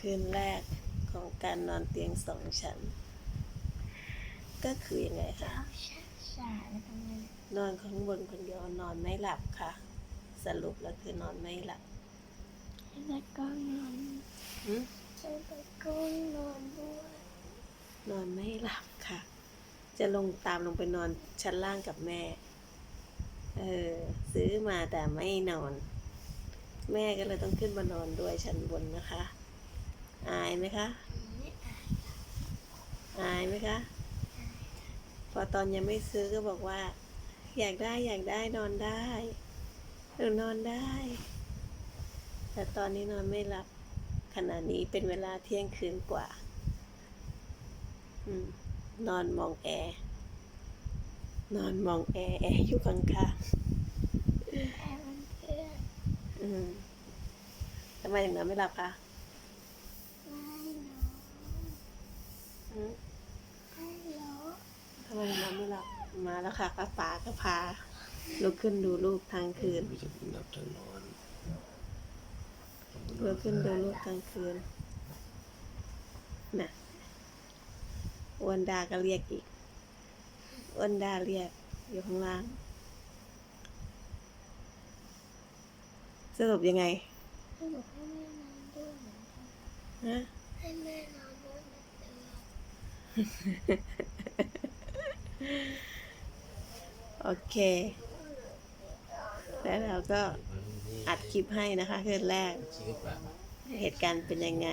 คืนแรกของการนอนเตียงสองชั้น ก็คือยังไงคะเอาช้าช้าแล้วทำไมนอนข้างบนคนเดียวนอนไม่หลับค่ะ สรุปแล้วคือนอนไม่หลับแล้วก็นอนหึแล้วก็นอนด้วย นอนไม่หลับค่ะ จะลงตามลงไปนอนชั้นล่างกับแม่ เออ ซื้อมาแต่ไม่นอน แม่ก็เลยต้องขึ้นมานอนด้วยชั้นบนนะคะ อายไหมคะไม่อายอายไหมคะ พอตอนยังไม่ซื้อก็บอกว่า อยากได้อยากได้นอนได้หนูนอนได้ แต่ตอนนี้นอนไม่หลับ ขณะนี้เป็นเวลาเที่ยงคืนกว่าอืมนอนมองแอร์นอนมองแอร์แอร์อยู่ข้างแอบมันเพื่อนๆอืมทำไมถึงนอนไม่หลับคะ ไม่นอน อืม ให้รอ ทำ ไมถึงนอนไม่หลับมาแล้วค่ะป้าป๋าก็พาลุกขึ้นดูลูกทางคืนไม่จะหลับจะนอนลุกขึ้นดูลูกกลางคืนน่ะอ้วนดาก็เรียกอีกอ้วนดาเรียกอยู่ข้างล่าง สรุปยังไงให้บอกให้แม่นอนด้วยเหมือนกันฮะให้แม่นอนด้วยเหมือนเดิมโอ เค แล้วเราก็อัดคลิปให้นะคะคืนแรก เหตุการณ์เป็นยังไง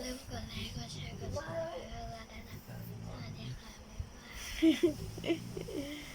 เริ่มกดไลค์กดแชร์กดซับสไครต์ด้วยนะสวัสดีค่ะบ๊ายบาย